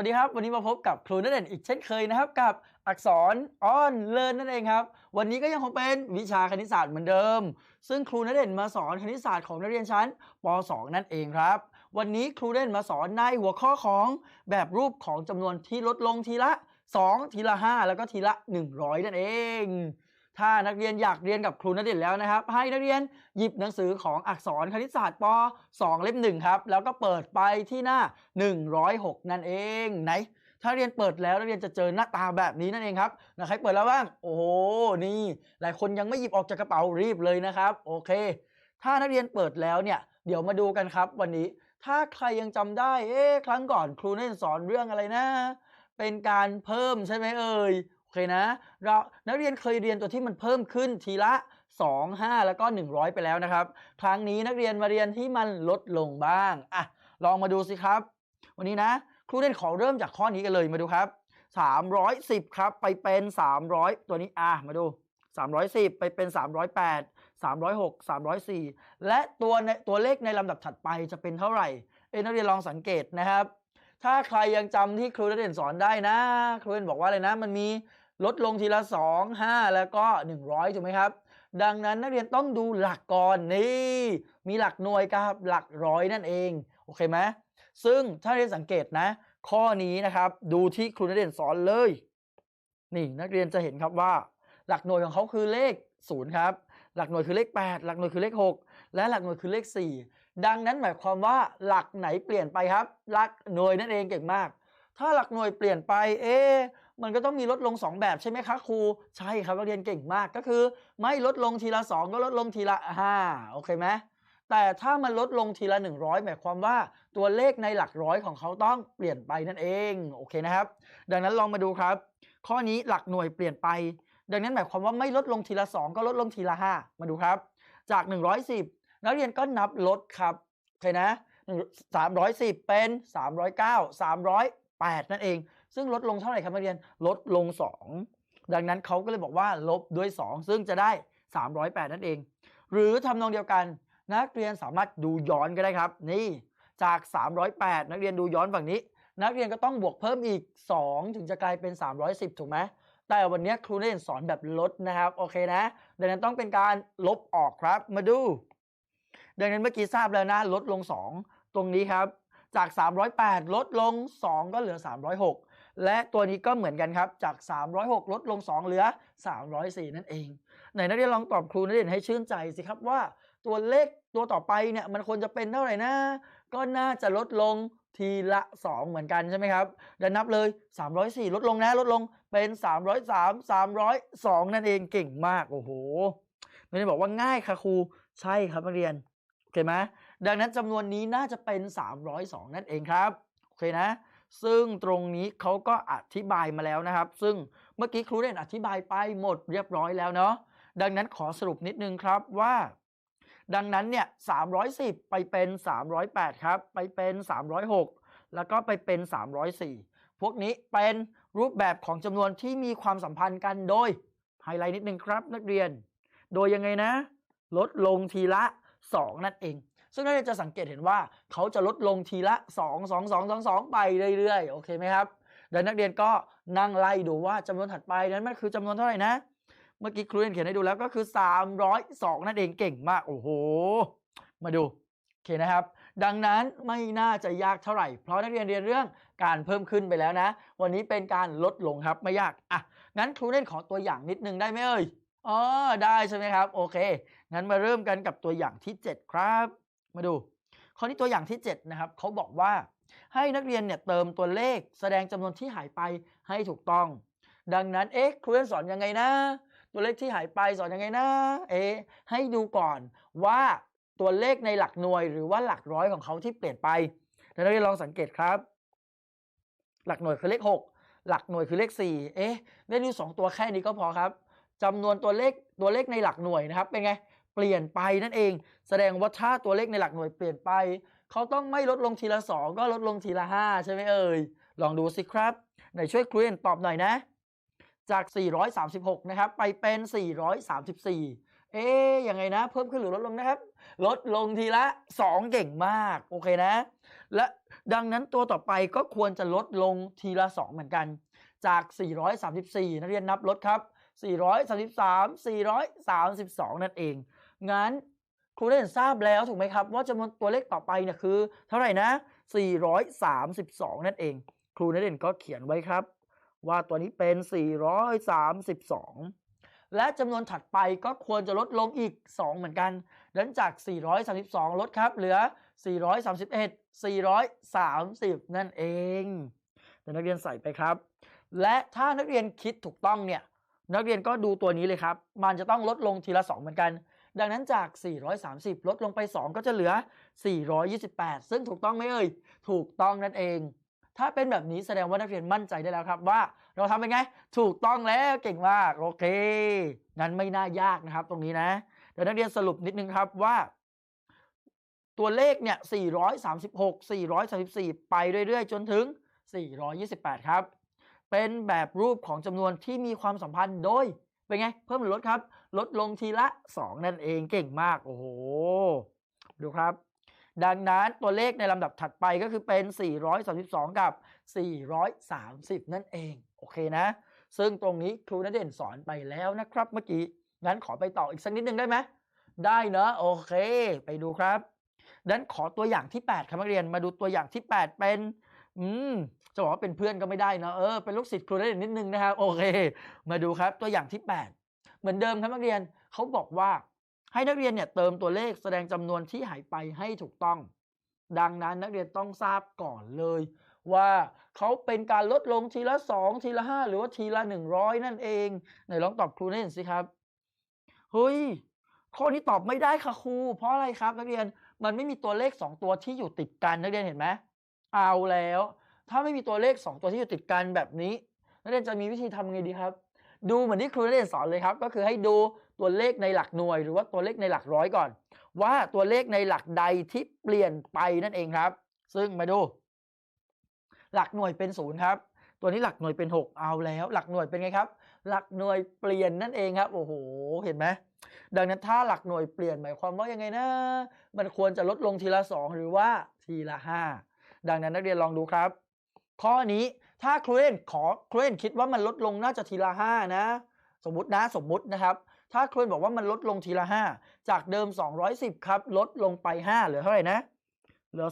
วัสดีครับ วันนี้มาพบกับครูนัเด่นอีกเช่นเคยนะครับกับอักษรอ้อนเลินนั่นเองครับ วันนี้ก็ยังคงเป็นวิชาคณิตศาสตร์เหมือนเดิม ซึ่งครูนัเด่นมาสอนคณิตศาสตร์ของนักเรียนชั้นป .2 นั่นเองครับ วันนี้ครูเด่นมาสอนในหัวข้อของแบบรูปของจำนวนที่ลดลงทีละ 2 ทีละ 5 แล้วก็ทีละ 100 นั่นเอง ถ้านักเรียนอยากเรียนกับครูนัเด่นแล้วนะครับ ให้นักเรียนหยิบหนังสือของอักษรคณิตศาสตร์ป .2 เล่มหนึ่งครับ แล้วก็เปิดไปที่หน้า 106 นั่นเองไหน ถ้าเรียนเปิดแล้วนักเรียนจะเจอหน้าตาแบบนี้นั่นเองครับนะใครเปิดแล้วบ้าง โอ้โหนี่ หลายคนยังไม่หยิบออกจากกระเป๋ารีบเลยนะครับ โอเค ถ้านักเรียนเปิดแล้วเนี่ย เดี๋ยวมาดูกันครับ วันนี้ ถ้าใครยังจำได้ เอ๊ะครั้งก่อนครูเน่นสอนเรื่องอะไรนะ เป็นการเพิ่มใช่ไหมเอ่ย เคนะเรานักเรียนเคยเรียนตัวที่มันเพิ่มขึ้นทีละ 2 5 แล้วก็ 100 ไปแล้วนะครับ ครั้งนี้นักเรียนมาเรียนที่มันลดลงบ้างอะลองมาดูสิครับ วันนี้นะครูเล่นขอเริ่มจากข้อนี้กันเลยมาดูครับ 310 ครับ ไปเป็น 300 ตัวนี้อะมาดู 310 ไปเป็น 308 306 304 และตัวในตัวเลขในลำดับถัดไปจะเป็นเท่าไหร่ เอ้นักเรียนลองสังเกตนะครับ ถ้าใครยังจำที่ครูเด่นสอนได้นะ ครูเด่นบอกว่าอะไรนะ มันมี ลดลงทีละ 2 5 แล้วก็ 100ถูกไหมครับ ดังนั้นนักเรียนต้องดูหลักก่อนนี่ มีหลักหน่วยกับหลักร้อยนั่นเอง โอเคไหมซึ่งถ้าเรียนสังเกตนะ ข้อนี้นะครับดูที่ครูนักเรียนสอนเลย นี่นักเรียนจะเห็นครับว่า หลักหน่วยของเขาคือเลข0ครับหลักหน่วยคือเลข 8 หลักหน่วยคือเลข 6 และหลักหน่วยคือเลข 4 ดังนั้นหมายความว่าหลักไหนเปลี่ยนไปครับ หลักหน่วยนั่นเองเก่งมาก ถ้าหลักหน่วยเปลี่ยนไปเอ มันก็ต้องมีลดลง 2 แบบใช่ไหมคะครู ใช่ครับนักเรียนเก่งมากก็คือ ไม่ลดลงทีละ 2 ก็ลดลงทีละ5โอเคไหมแต่ถ้ามันลดลงทีละ 100 หมายความว่าตัวเลขในหลักร้อยของเขาต้องเปลี่ยนไปนั่นเองโอเคนะครับ ดังนั้นลองมาดูครับ ข้อนี้หลักหน่วยเปลี่ยนไป ดังนั้นหมายความว่าไม่ลดลงทีละ 2 ก็ลดลงทีละ 5 มาดูครับ จาก 110 นักเรียนก็นับลดครับโอเคนะ310 เป็น 309 308 นั่นเอง ซึ่งลดลงเท่าไหร่ครับนักเรียนลดลง 2 ดังนั้นเขาก็เลยบอกว่าลบด้วย 2 ซึ่งจะได้ 308 นั่นเอง หรือทำนองเดียวกัน นักเรียนสามารถดูย้อนก็ได้ครับ นี่จาก 308 นักเรียนดูย้อนฝั่งนี้ นักเรียนก็ต้องบวกเพิ่มอีก 2 ถึงจะกลายเป็น 310 ถูกไหมแต่วันนี้ครูได้สอนแบบลดนะครับโอเคนะ ดังนั้นต้องเป็นการลบออกครับ มาดู ดังนั้นเมื่อกี้ทราบแล้วนะลดลง 2 ตรงนี้ครับจาก 308 ลดลง 2 ก็เหลือ 306 และตัวนี้ก็เหมือนกันครับจาก 306 ลดลง 2 เหลือ 304 นั่นเองไหนนักเรียนลองตอบครูนักเรียนให้ชื่นใจสิครับว่า ตัวเลขตัวต่อไปเนี่ยมันควรจะเป็นเท่าไหร่นะก็น่าจะลดลงทีละ 2 เหมือนกันใช่ไหมครับเดี๋ยวนับเลย 304 ลดลงนะลดลงเป็น 303 302 นั่นเองเก่งมากโอ้โหนักเรียนบอกว่าง่ายค่ะครูใช่ครับนักเรียนโอเคไหมดังนั้นจำนวนนี้น่าจะเป็น 302 นั่นเองครับโอเคนะ ซึ่งตรงนี้เขาก็อธิบายมาแล้วนะครับ ซึ่งเมื่อกี้ครูเด่นอธิบายไปหมดเรียบร้อยแล้วเนาะดังนั้นขอสรุปนิดนึงครับว่า ดังนั้นเนี่ย310 ไปเป็น 308 ครับ ไปเป็น 306 แล้วก็ไปเป็น 304 พวกนี้เป็นรูปแบบของจำนวนที่มีความสัมพันธ์กันโดยไฮไลท์นิดนึงครับนักเรียน โดยยังไงนะ ลดลงทีละ 2 นั่นเอง ซึ่งนักเรียนจะสังเกตเห็นว่าเขาจะลดลงทีละ 2 2 2 2 2 ไปเรื่อยๆ โอเคไหมครับดังนักเรียนก็นั่งไล่ดูว่าจำนวนถัดไปนั้นมันคือจำนวนเท่าไหร่นะ เมื่อกี้ครูเรียนเขียนให้ดูแล้วก็คือ 302 นั่นเองเก่งมาก โอ้โห มาดู โอเคนะครับ ดังนั้นไม่น่าจะยากเท่าไหร่ เพราะนักเรียนเรียนเรื่องการเพิ่มขึ้นไปแล้วนะ วันนี้เป็นการลดลงครับไม่ยาก อะ งั้นครูเล่นขอตัวอย่างนิดนึงได้ไหมเอ่ยอ๋อได้ใช่ไหมครับ โอเค งั้นมาเริ่มกันกับตัวอย่างที่ 7 ครับ มาดู ข้อนี้ตัวอย่างที่ 7 นะครับเขาบอกว่าให้นักเรียนเนี่ยเติมตัวเลขแสดงจำนวนที่หายไปให้ถูกต้อง ดังนั้นเอ๊ะครูเล่นสอนยังไงนะ ตัวเลขที่หายไปสอนยังไงนะเอ๊ะให้ดูก่อนว่าตัวเลขในหลักหน่วยหรือว่าหลักร้อยของเขาที่เปลี่ยนไปนักเรียนลองสังเกตครับ หลักหน่วยคือเลข 6 หลักหน่วยคือเลข 4 เอ๊ะได้ดูสองตัวแค่นี้ก็พอครับจำนวนตัวเลขตัวเลขในหลักหน่วยนะครับ เป็นไง ปลี่ยนไปนั่นเอง แสดงว่าถ้าตัวเลขในหลักหน่วยเปลี่ยนไป เขาต้องไม่ลดลงทีละ 2 ก็ลดลงทีละ 5 ใช่ไหมเอ่ย ลองดูสิครับไหนช่วยครูเอนตอบหน่อยนะ จาก 436 นะครับ ไปเป็น 434 เอ๊ยยังไงนะ เพิ่มขึ้นหรือลดลงนะครับ ลดลงทีละ 2 เก่งมาก โอเคนะ และดังนั้นตัวต่อไปก็ควรจะลดลงทีละ 2 เหมือนกัน จาก 434 นักเรียนนับลดครับ 433 432 นั่นเอง งั้นครูได้เห็นทราบแล้วถูกไหมครับ ว่าจำนวนตัวเลขต่อไปเนี่ยคือ เท่าไหร่นะ 432 นั่นเอง ครูนักเรียนก็เขียนไว้ครับ ว่าตัวนี้เป็น 432 และจำนวนถัดไปก็ควรจะลดลงอีก 2 เหมือนกันดังจาก 432 ลดครับเหลือ 431 430 นั่นเองเดี๋ยวนักเรียนใส่ไปครับ และถ้านักเรียนคิดถูกต้องเนี่ยนักเรียนก็ดูตัวนี้เลยครับ มันจะต้องลดลงทีละ 2 เหมือนกัน ดังนั้นจาก 430 ลดลงไป 2 ก็จะเหลือ 428 ซึ่งถูกต้องไหมเอ่ย ถูกต้องนั่นเอง ถ้าเป็นแบบนี้แสดงว่านักเรียนมั่นใจได้แล้วครับว่า เราทำเป็นไง ถูกต้องแล้วเก่งมาก โอเค งั้นไม่น่ายากนะครับตรงนี้นะ เดี๋ยวนักเรียนสรุปนิดนึงครับว่า ตัวเลขเนี่ย 436 434 ไปเรื่อยๆ จนถึง 428 ครับ เป็นแบบรูปของจำนวนที่มีความสัมพันธ์โดย เป็นไง เพิ่มหรือลดครับ ลดลงทีละ 2 นั่นเองเก่งมาก โอ้โห ดูครับ ดังนั้นตัวเลขในลำดับถัดไปก็คือเป็น 432 กับ 430 นั่นเอง โอเคนะ ซึ่งตรงนี้ครูณเด่นสอนไปแล้วนะครับเมื่อกี้ งั้นขอไปต่ออีกสักนิดนึงได้ไหม ได้เนอะโอเค ไปดูครับดังนั้นขอตัวอย่างที่ 8ครับนักเรียนมาดูตัวอย่างที่ 8 เป็น อืมจะบอกว่าเป็นเพื่อนก็ไม่ได้เนะเออเป็นลูกศิษย์ครูณเด่นนิดนึงนะครับโอเค มาดูครับตัวอย่างที่ 8 เหมือนเดิมครับนักเรียนเขาบอกว่า ให้นักเรียนเนี่ยเติมตัวเลขแสดงจำนวนที่หายไปให้ถูกต้อง ดังนั้นนักเรียนต้องทราบก่อนเลย ว่าเขาเป็นการลดลงทีละ 2 ทีละ 5 หรือว่าทีละ 100 นั่นเองไหนลองตอบครูให้เห็นสิครับเฮ้ยข้อนี้ตอบไม่ได้ค่ะครูเพราะอะไรครับนักเรียนมันไม่มีตัวเลข 2 ตัวที่อยู่ติดกันนักเรียนเห็นไหม เอาแล้ว ถ้าไม่มีตัวเลข 2 ตัวที่อยู่ติดกันแบบนี้นักเรียนจะมีวิธีทำไงดีครับ ดูเหมือนที่ครูนักเรียนสอนเลยครับ ก็คือให้ดูตัวเลขในหลักหน่วย หรือว่าตัวเลขในหลักร้อยก่อน ว่าตัวเลขในหลักใดที่เปลี่ยนไปนั่นเองครับ ซึ่งมาดู หลักหน่วยเป็นศูนย์ครับ ตัวนี้หลักหน่วยเป็น 6 เอาแล้ว หลักหน่วยเป็นไงครับ หลักหน่วยเปลี่ยนนั่นเองครับ โอ้โห เห็นไหมดังนั้นถ้าหลักหน่วยเปลี่ยนหมายความว่ายังไงนะ มันควรจะลดลงทีละ 2 หรือว่าทีละ 5 ดังนั้นนักเรียนลองดูครับ ข้อนี้ถ้าครูเล่นขอครูเล่นคิดว่ามันลดลงน่าจะทีละ5นะ สมมตินะสมมตินะครับ ถ้าครูเล่นบอกว่ามันลดลงทีละ5จากเดิม 210 ครับ ลดลงไป5เหลือเท่าไหร่นะเหลือ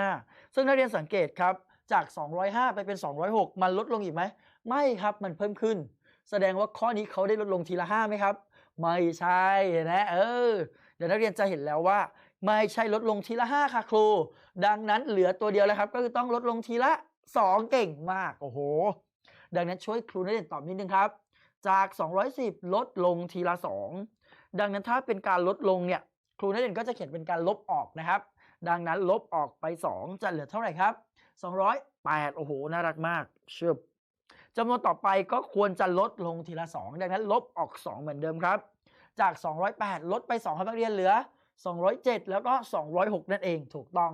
205 ซึ่งนักเรียนสังเกตครับจาก 205 ไปเป็น 206 มันลดลงอีกไหม ไม่ครับ มันเพิ่มขึ้น แสดงว่าข้อนี้เขาได้ลดลงทีละ5ไหมครับ ไม่ใช่นะ เออ เดี๋ยวนักเรียนจะเห็นแล้วว่า ไม่ใช่ลดลงทีละ 5 ค่ะครู ดังนั้นเหลือตัวเดียวแล้วครับ ก็คือต้องลดลงทีละ 2 เก่งมาก โอ้โห ดังนั้นช่วยครูนักเรียนตอบนิดนึงครับ จาก 210 ลดลงทีละ 2 ดังนั้นถ้าเป็นการลดลงเนี่ย ครูนักเรียนก็จะเขียนเป็นการลบออกนะครับ ดังนั้นลบออกไป 2 จะเหลือเท่าไหร่ครับ 208 โอ้โห น่ารักมาก เชื่อจำนวนต่อไปก็ควรจะลดลงทีละ 2 ดังนั้นลบออก 2 เหมือนเดิมครับ จาก 208 ลดไป2ครับนักเรียนเหลือ 207 แล้วก็ 206 นั่นเองถูกต้อง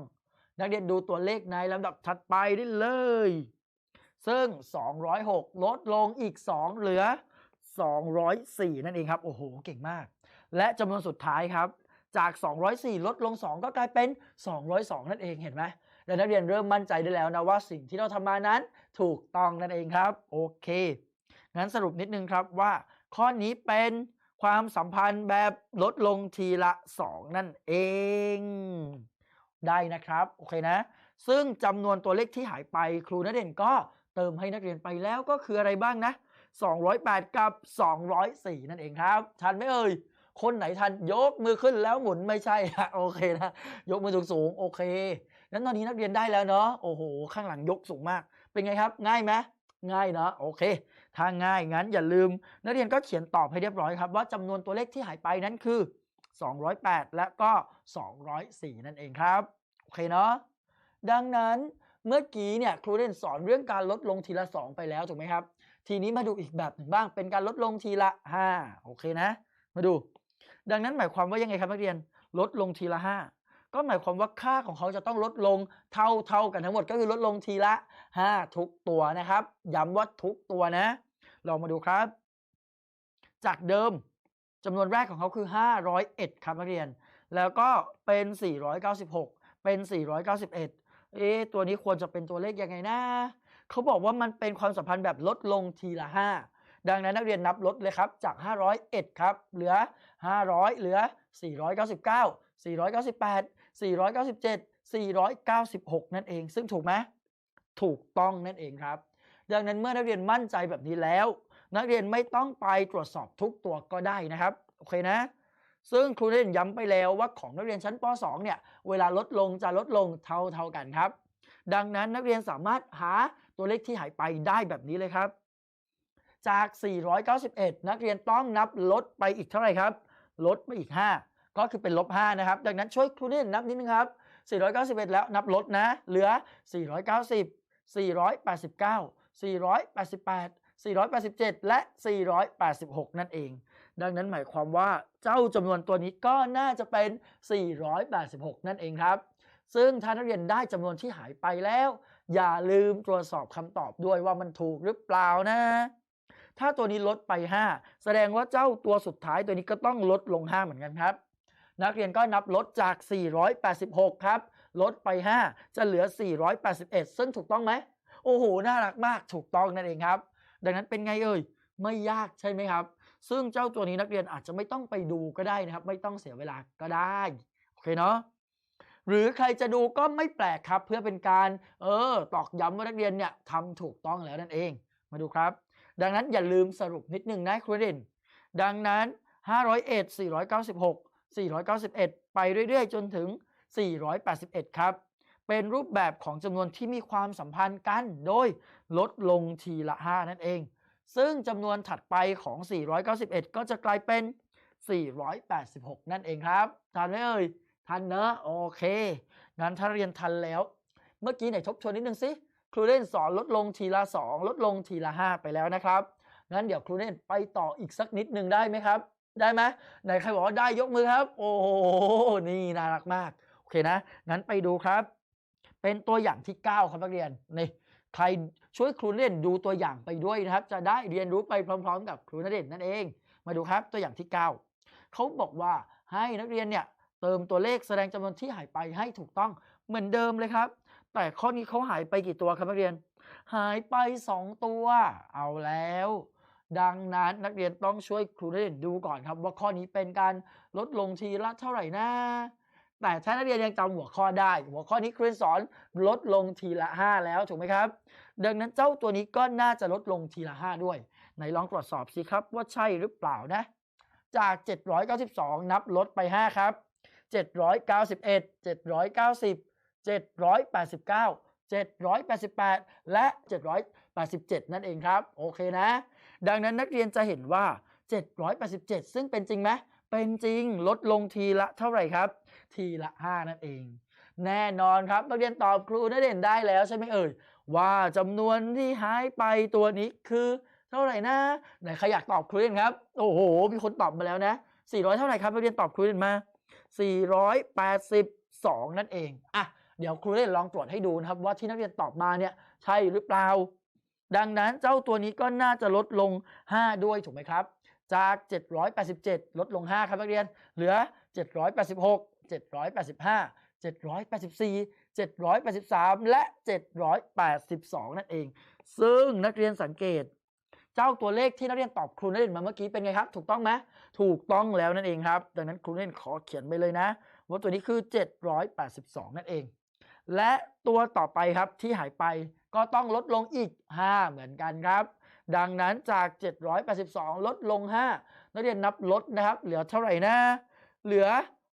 นักเรียนดูตัวเลขในลำดับถัดไปได้เลย ซึ่ง 206 ลดลงอีก 2 เหลือ 204 นั่นเองครับ โอ้โห เก่งมาก และจำนวนสุดท้ายครับ จาก 204 ลดลง 2 ก็กลายเป็น 202 นั่นเองเห็นไหมและนักเรียนเริ่มมั่นใจได้แล้วนะว่าสิ่งที่เราทำมานั้นถูกต้องนั่นเองครับ โอเค งั้นสรุปนิดนึงครับว่าข้อนี้เป็น ความสัมพันธ์แบบลดลงทีละ 2 นั่นเอง ได้นะครับ โอเคนะ ซึ่งจำนวนตัวเลขที่หายไปครูนักเรียนก็เติมให้นักเรียนไปแล้วก็คืออะไรบ้างนะ 208 กับ 204 นั่นเองครับ ทันไหมเอ่ย คนไหนทันยกมือขึ้นแล้วหมุนไม่ใช่นะโอเคนะ ยกมือสูงๆโอเคนั้นตอนนี้นักเรียนได้แล้วเนาะโอ้โห ข้างหลังยกสูงมาก เป็นไงครับ ง่ายไหมง่ายเนาะโอเค ถ้าง่ายงั้นอย่าลืม นักเรียนก็เขียนตอบให้เรียบร้อยครับ ว่าจำนวนตัวเลขที่หายไปนั้นคือ 208 และก็ 204 นั่นเองครับ โอเคเนาะดังนั้นเมื่อกี้เนี่ยครูเรียนสอนเรื่องการลดลงทีละ 2 ไปแล้วถูกไหมครับ ทีนี้มาดูอีกแบบหนึ่งบ้างเป็นการลดลงทีละ 5 โอเคนะ มาดู ดังนั้นหมายความว่ายังไงครับนักเรียนลดลงทีละ 5 ก็หมายความว่าค่าของเขาจะต้องลดลงเท่าเท่ากันทั้งหมดก็คือลดลงทีละ 5 ทุกตัวนะครับ ย้ำว่าทุกตัวนะ ลองมาดูครับ จากเดิมจำนวนแรกของเขาคือ 501 ครับนักเรียน แล้วก็เป็น 496 เป็น 491 เอ๊ตัวนี้ควรจะเป็นตัวเลขยังไงนะ เขาบอกว่ามันเป็นความสัมพันธ์แบบลดลงทีละ 5 ดังนั้นนักเรียนนับลดเลยครับ จาก 501 ครับ เหลือ 500 เหลือ 499 498 497 496 นั่นเอง ซึ่งถูกไหมถูกต้องนั่นเองครับ ดังนั้นเมื่อนักเรียนมั่นใจแบบนี้แล้ว นักเรียนไม่ต้องไปตรวจสอบทุกตัวก็ได้นะครับโอเคนะ ซึ่งครูได้ย้ำไปแล้วว่าของนักเรียนชั้นป .2 เนี่ยเวลาลดลงจะลดลงเท่าเท่ากันครับ ดังนั้นนักเรียนสามารถหาตัวเลขที่หายไปได้แบบนี้เลยครับ จาก 491 นักเรียนต้องนับลดไปอีกเท่าไหร่ครับ ลดไปอีก 5 ก็คือเป็นลบ 5 นะครับ ดังนั้นช่วยครูเล่นนับนิดนึงครับ 491 แล้วนับลดนะ เหลือ 490 489 488 487 และ 486 นั่นเอง ดังนั้นหมายความว่าเจ้าจำนวนตัวนี้ก็น่าจะเป็น 486 นั่นเองครับ ซึ่งถ้านักเรียนได้จำนวนที่หายไปแล้ว อย่าลืมตรวจสอบคำตอบด้วยว่ามันถูกหรือเปล่านะ ถ้าตัวนี้ลดไป 5 แสดงว่าเจ้าตัวสุดท้ายตัวนี้ก็ต้องลดลง 5 เหมือนกันครับ นักเรียนก็นับลดจาก 486 ครับ ลดไป 5 จะเหลือ 481 ซึ่งถูกต้องไหม โอ้โห น่ารักมากถูกต้องนั่นเองครับ ดังนั้นเป็นไงเอ่ย ไม่ยากใช่ไหมครับ ซึ่งเจ้าตัวนี้นักเรียนอาจจะไม่ต้องไปดูก็ได้นะครับ ไม่ต้องเสียเวลาก็ได้ โอเคเนาะหรือใครจะดูก็ไม่แปลกครับ เพื่อเป็นการ เออ ตอกย้ำว่านักเรียนเนี่ยทำถูกต้องแล้วนั่นเอง มาดูครับ ดังนั้นอย่าลืมสรุปนิดนึงนะครูเด่นดังนั้น 501 496 491 ไปเรื่อยๆ จนถึง 481 ครับ เป็นรูปแบบของจำนวนที่มีความสัมพันธ์กัน โดยลดลงทีละ 5 นั่นเอง ซึ่งจำนวนถัดไปของ 491 ก็จะกลายเป็น 486 นั่นเองครับ ทันไหมเอ่ย ทันเนอะโอเค งั้นถ้าเรียนทันแล้ว เมื่อกี้ไหนทบทวนนิดนึงสิ ครูเล่นสอนลดลงทีละ 2 ลดลงทีละ 5 ไปแล้วนะครับ งั้นเดี๋ยวครูเล่นไปต่ออีกสักนิดนึงได้ไหมครับ ได้ไหมไหนใครบอกว่าได้ยกมือครับ โอ้โห นี่น่ารักมาก โอเคนะ งั้นไปดูครับ เป็นตัวอย่างที่ 9 ครับนักเรียนนี่ใครช่วยครูนเล่นดูตัวอย่างไปด้วยนะครับ จะได้เรียนรู้ไปพร้อม ๆ กับครูนเด่นนั่นเอง มาดูครับตัวอย่างที่ 9 เขาบอกว่าให้นักเรียนเนี่ยเติมตัวเลขแสดงจำนวนที่หายไปให้ถูกต้องเหมือนเดิมเลยครับ แต่ข้อนี้เขาหายไปกี่ตัวครับนักเรียน หายไป 2 ตัว เอาแล้ว ดังนั้นนักเรียนต้องช่วยครูนเด่นดูก่อนครับ ว่าข้อนี้เป็นการลดลงทีละเท่าไหร่นะ แต่ถ้านักเรียนยังจำหัวข้อได้ หัวข้อนี้ครูสอนลดลงทีละ 5 แล้วถูกไหมครับ ดังนั้นเจ้าตัวนี้ก็น่าจะลดลงทีละ 5 ด้วยไหนลองตรวจสอบสิครับว่าใช่หรือเปล่านะ จาก 792 นับลดไป 5 ครับ 791 790 789 788 และ 787 นั่นเองครับ โอเคนะ ดังนั้นนักเรียนจะเห็นว่า 787 ซึ่งเป็นจริงไหม เป็นจริงลดลงทีละเท่าไหร่ครับ ทีละ 5 นั่นเอง แน่นอนครับนักเรียนตอบครูนักเรียนได้แล้วใช่ไหมเอ่ยว่าจำนวนที่หายไปตัวนี้คือ เท่าไหร่นะไหนใครอยากตอบครูเรียนครับ โอ้โห มีคนตอบมาแล้วนะ 400 เท่าไหร่ครับนักเรียนตอบครูเรียนมา 482 นั่นเองอะเดี๋ยวครูเรียนลองตรวจให้ดูนะครับ ว่าที่นักเรียนตอบมาเนี่ยใช่หรือเปล่า ดังนั้นเจ้าตัวนี้ก็น่าจะลดลง 5 ด้วยถูกไหมครับ จาก 787 ลดลง 5 ครับนักเรียน เหลือ 786 785 784 783 และ 782 นั่นเอง ซึ่งนักเรียนสังเกต เจ้าตัวเลขที่นักเรียนตอบครูนักเรียนมาเมื่อกี้เป็นไงครับ ถูกต้องไหมถูกต้องแล้วนั่นเองครับ ดังนั้นครูนักเรียนขอเขียนไปเลยนะ ว่าตัวนี้คือ 782 นั่นเอง และตัวต่อไปครับที่หายไปก็ต้องลดลงอีก 5 เหมือนกันครับ ดังนั้นจาก 782 ลดลง 5 นักเรียนนับลดนะครับ เหลือเท่าไหร่นะ เหลือ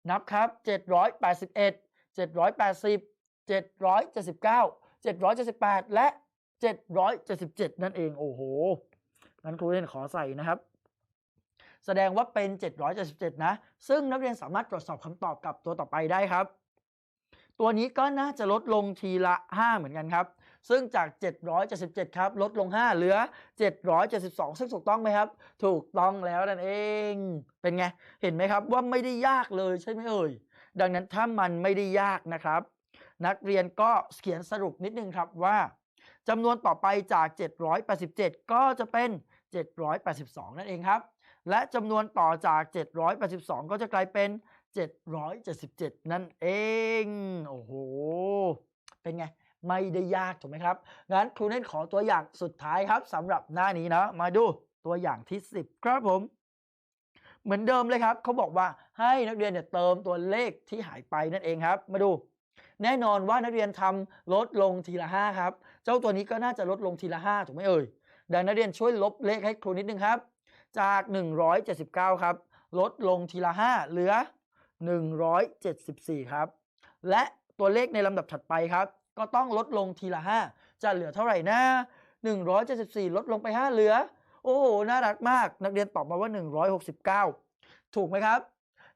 นับครับ 781 780 779 778 และ 777 นั่นเอง โอ้โหงั้นครูเรียนขอใส่นะครับ แสดงว่าเป็น 777 นะ ซึ่งนักเรียนสามารถตรวจสอบคำตอบกับตัวต่อไปได้ครับ ตัวนี้ก็น่าจะลดลงทีละ 5 เหมือนกันครับ ซึ่งจาก 777 ครับ ลดลง 5 เหลือ 772 ซึ่งถูกต้องไหมครับ ถูกต้องแล้วนั่นเอง เป็นไง เห็นไหมครับว่าไม่ได้ยากเลยใช่ไหมเอ่ย ดังนั้นถ้ามันไม่ได้ยากนะครับ นักเรียนก็เขียนสรุปนิดนึงครับว่าจำนวนต่อไปจาก 787 ก็จะเป็น 782 นั่นเองครับ และจำนวนต่อจาก 782 ก็จะกลายเป็น 777 นั่นเอง โอ้โห เป็นไง ไม่ได้ยากถูกไหมครับ งั้นครูเน่นขอตัวอย่างสุดท้ายครับสำหรับหน้านี้นะมาดูตัวอย่างที่ 10 ครับผม เหมือนเดิมเลยครับเขาบอกว่าให้นักเรียนเนี่ยเติมตัวเลขที่หายไปนั่นเองครับ มาดู แน่นอนว่านักเรียนทำลดลงทีละ5ครับ เจ้าตัวนี้ก็น่าจะลดลงทีละ5ถูกไหมเอ่ยดังนักเรียนช่วยลบเลขให้ครูนิดนึงครับ จาก 179 ครับ ลดลงทีละ 5 เหลือ 174 ครับ และตัวเลขในลำดับถัดไปครับ ก็ต้องลดลงทีละ 5 จะเหลือเท่าไหร่นะ174 ลดลงไป 5 เหลือ โอ้โห น่ารักมาก นักเรียนตอบมาว่า 169 ถูกไหมครับ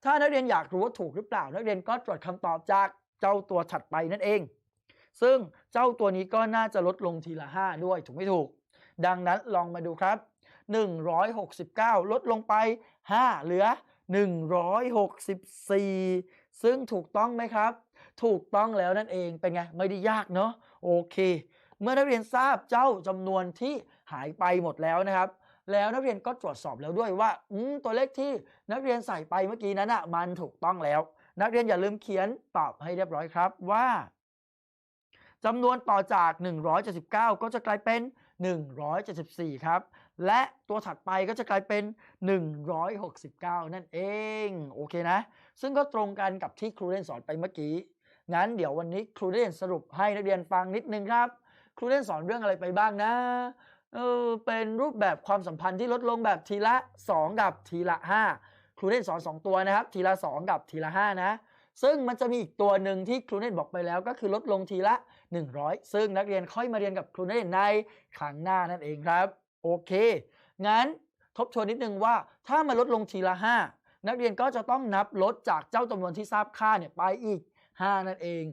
ถ้านักเรียนอยากรู้ว่าถูกหรือเปล่า นักเรียนก็ตรวจคำตอบจากเจ้าตัวถัดไปนั่นเอง ซึ่งเจ้าตัวนี้ก็น่าจะลดลงทีละ 5 ด้วย ถูกไม่ถูก ดังนั้นลองมาดูครับ 169 ลดลงไป 5 เหลือ 164 ซึ่งถูกต้องไหมครับ ถูกต้องแล้วนั่นเองเป็นไงไม่ได้ยากเนาะโอเค เมื่อนักเรียนทราบเจ้าจำนวนที่หายไปหมดแล้วนะครับ แล้วนักเรียนก็ตรวจสอบแล้วด้วยว่าอืตัวเลขที่นักเรียนใส่ไปเมื่อกี้นั้นอะมันถูกต้องแล้ว นักเรียนอย่าลืมเขียนตอบให้เรียบร้อยครับว่าจำนวนต่อจาก 179 ก็จะกลายเป็น 174 ครับ และตัวถัดไปก็จะกลายเป็น 169 นั่นเอง โอเคนะ ซึ่งก็ตรงกันกับที่ครูเรียนสอนไปเมื่อกี้ งั้นเดี๋ยววันนี้ครูเรียนสรุปให้นักเรียนฟังนิดนึงครับ ครูเรียนสอนเรื่องอะไรไปบ้างนะเออเป็นรูปแบบความสัมพันธ์ที่ลดลงแบบทีละ 2 กับทีละ 5 ครูเล่นสอน 2 ตัวนะครับ ทีละ 2 กับทีละ 5 นะ ซึ่งมันจะมีอีกตัวหนึ่งที่ครูเล่นบอกไปแล้วก็คือลดลงทีละ 100 ซึ่งนักเรียนค่อยมาเรียนกับครูเล่นในครั้งหน้านั่นเองครับ โอเค งั้นทบทวนนิดนึงว่าถ้ามันลดลงทีละ 5 นักเรียนก็จะต้องนับลดจากเจ้าจำนวนที่ทราบค่าเนี่ยไปอีก 5 นั่นเอง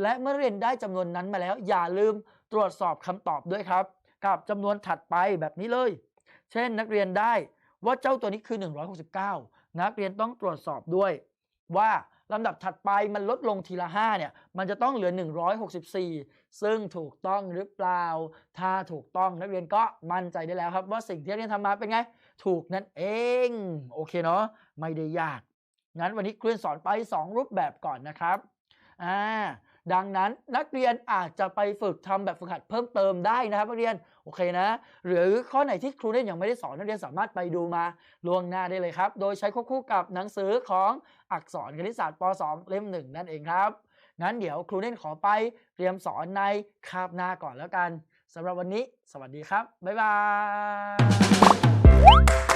และเมื่อเรียนได้จำนวนนั้นมาแล้ว อย่าลืมตรวจสอบคำตอบด้วยครับ กับจำนวนถัดไปแบบนี้เลย เช่นนักเรียนได้ว่าเจ้าตัวนี้คือ 169 นักเรียนต้องตรวจสอบด้วย ว่าลำดับถัดไปมันลดลงทีละ 5 เนี่ย มันจะต้องเหลือ 164 ซึ่งถูกต้องหรือเปล่า ถ้าถูกต้องนักเรียนก็มั่นใจได้แล้วครับ ว่าสิ่งที่นักเรียนทำมาเป็นไง ถูกนั่นเอง โอเคเนาะไม่ได้ยาก งั้นวันนี้ครูเรียนสอนไป 2 รูปแบบก่อนนะครับ อ่าดังนั้นนักเรียนอาจจะไปฝึกทำแบบฝึกหัดเพิ่มเติมได้นะครับนักเรียนโอเคนะ หรือข้อไหนที่ครูเล่นยังไม่ได้สอนนักเรียนสามารถไปดูมาล่วงหน้าได้เลยครับ โดยใช้ควบคู่กับหนังสือของอักษรคณิตศาสตร์ป .2 เล่มหนึ่งนั่นเองครับงั้นเดี๋ยวครูเล่นขอไปเตรียมสอนในคาบหน้าก่อนแล้วกันสำหรับวันนี้ สวัสดีครับบ๊ายบาย